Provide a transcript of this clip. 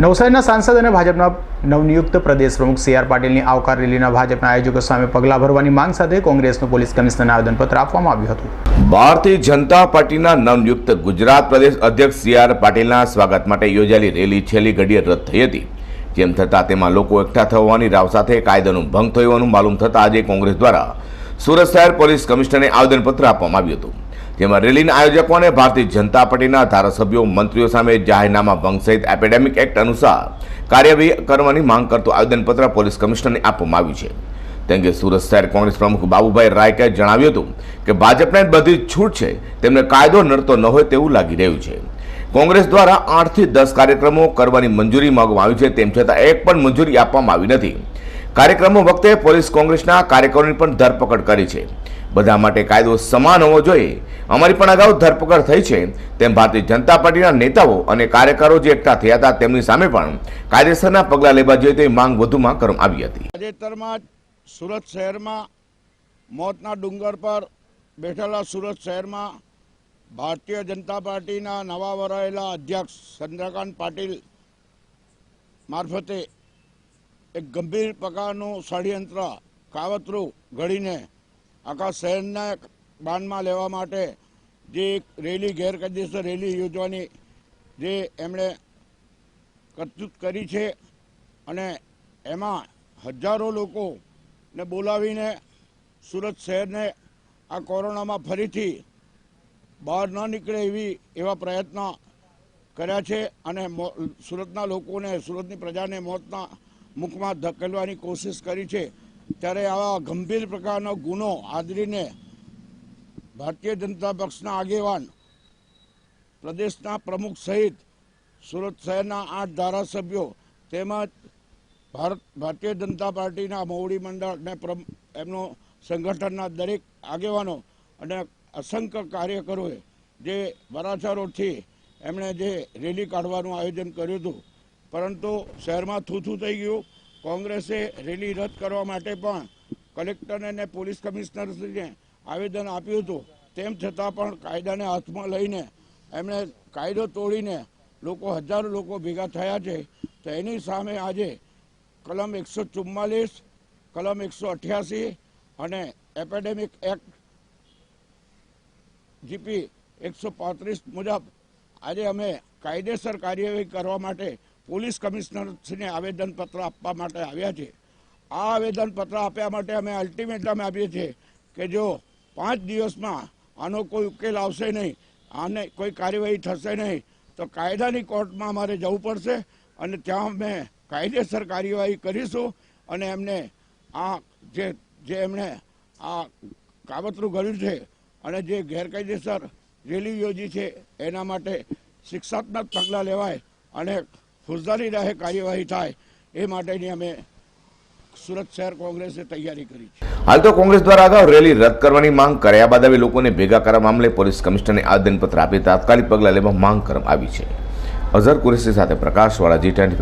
નવસારીના સાંસદ અને ભાજપના નવનિયુક્ત પ્રદેશ પ્રમુખ સી આર પાટીલની આવકાર રેલીના ભાજપના આયોજકો સામે પગલાં ભરવાની માંગ સાથે કોંગ્રેસનું પોલીસ કમિશનરને આવેદનપત્ર આપવામાં આવ્યું હતું. ભારતીય જનતા પાર્ટીના નવનિયુક્ત ગુજરાત પ્રદેશ અધ્યક્ષ સી આર પાટીલના સ્વાગત માટે યોજાયેલી રેલી છેલ્લી ઘડીએ રદ થઈ હતી. જેમ થતાં તેમાં લોકો એકઠા થવાની રાવ સાથે કાયદાનો ભંગ થયો હોવાનું માલુમ થતાં આજે કોંગ્રેસ દ્વારા સુરત શહેર પોલીસ કમિશનરને આવેદનપત્ર આપવામાં આવ્યું હતું. જેમાં રેલીના આયોજકોને ભારતીય જનતા પાર્ટીના ધારાસભ્યો, મંત્રીઓ સામે જાહેરનામા ભંગ સહિત એપેડેમિક એક્ટ અનુસાર કાર્યવાહી કરવાની માંગ કરતું આવેદનપત્ર પોલીસ કમિશનરને આપવામાં આવ્યું છે. તે અંગે સુરત શહેર કોંગ્રેસ પ્રમુખ બાબુભાઈ રાયકાએ જણાવ્યું હતું કે ભાજપને બધી છૂટ છે, તેમને કાયદો નડતો ન હોય તેવું લાગી રહ્યું છે. કોંગ્રેસ દ્વારા આઠથી દસ કાર્યક્રમો કરવાની મંજૂરી માંગવામાં આવી છે, તેમ છતાં એક પણ મંજૂરી આપવામાં આવી નથી. કાર્યક્રમો વખતે પોલીસ કોંગ્રેસના કાર્યકરોની પણ ધરપકડ કરી છે. બધા માટે કાયદો સમાન હોવો જોઈએ. અમારી પણ અગાઉ ધરપકડ થઈ છે. તેમ ભારતીય જનતા પાર્ટીના નેતાઓ અને કાર્યકરો જે એકઠા થયા હતા તેમની સામે પણ કાયદેસરના પગલાં લેવા જોઈએ તેવી માંગ વધુમાં કરવામાં આવી હતી. તાજેતરમાં સુરત શહેરમાં મોતના ડુંગર પર બેઠેલા સુરત શહેરમાં ભારતીય જનતા પાર્ટીના નવા વરાયેલા અધ્યક્ષ ચંદ્રકાંત પાટીલ મારફતે એક ગંભીર પ્રકારનું ષડયંત્ર કાવતરું ઘડીને આખા શહેરના બાનમાં લેવા માટે જે એક રેલી, ગેરકાયદેસર રેલી યોજવાની જે એમણે કરતૂત કરી છે અને એમાં હજારો લોકોને બોલાવીને સુરત શહેરને આ કોરોનામાં ફરીથી બહાર ન નીકળે એવી, એવા પ્રયત્ન કર્યા છે અને સુરતના લોકોને, સુરતની પ્રજાને મોતના મુખમાં ધકેલવાની કોશિશ કરી છે. ત્યારે આવા ગંભીર પ્રકારનો ગુનો આદરીને ભારતીય જનતા પક્ષના આગેવાન પ્રદેશના પ્રમુખ સહિત સુરત શહેરના આઠ ધારાસભ્યો તેમજ ભારત, ભારતીય જનતા પાર્ટીના મોવડી મંડળ અને એમનો સંગઠનના દરેક આગેવાનો અને અસંખ્ય કાર્યકરોએ જે વરાછા રોડથી એમણે જે રેલી કાઢવાનું આયોજન કર્યું હતું, પરંતુ શહેરમાં થૂથું થઈ ગયું. કોંગ્રેસે રેલી રદ કરવા માટે પણ કલેક્ટર અને પોલીસ કમિશનરને આવેદન આપ્યું હતું. તેમ છતાં પણ કાયદાને હાથમાં લઈને એમણે કાયદો તોડીને લોકો હજારો લોકો ભેગા થયા છે. તો એની સામે આજે કલમ એકસો ચુમ્માલીસ, કલમ એકસો અઠ્યાસી અને એપેડેમિક એક્ટ જીપી એકસો પાંત્રીસ મુજબ આજે અમે કાયદેસર કાર્યવાહી કરવા માટે પોલીસ કમિશનરશ્રીને આવેદનપત્ર આપવા માટે આવ્યા છે. આ આવેદનપત્ર આપ્યા માટે અમે અલ્ટિમેટમ આપીએ છીએ કે જો પાંચ દિવસમાં આનો કોઈ ઉકેલ આવશે નહીં, આને કોઈ કાર્યવાહી થશે નહીં, તો કાયદાની કોર્ટમાં અમારે જવું પડશે અને ત્યાં અમે કાયદેસર કાર્યવાહી કરીશું અને એમને આ જે જે એમણે આ કાવતરું કર્યું છે અને જે ગેરકાયદેસર રેલી યોજી છે, એના માટે શિક્ષાત્મક પગલાં લેવાય અને ફોજદારી રાહે કાર્યવાહી થાય એ માટેની અમે સુરત શહેર કોંગ્રેસે તૈયારી કરી છે. હાલ તો કોંગ્રેસ દ્વારા અગાઉ રેલી રદ કરવાની માંગ કર્યા બાદ આવી લોકોને ભેગા કરવા મામલે પોલીસ કમિશનરને આવેદનપત્ર આપી તાત્કાલિક પગલાં લેવા માંગ કરવામાં આવી છે. અઝર કુરેશી સાથે પ્રકાશવાળા જી ટ્વેન્ટી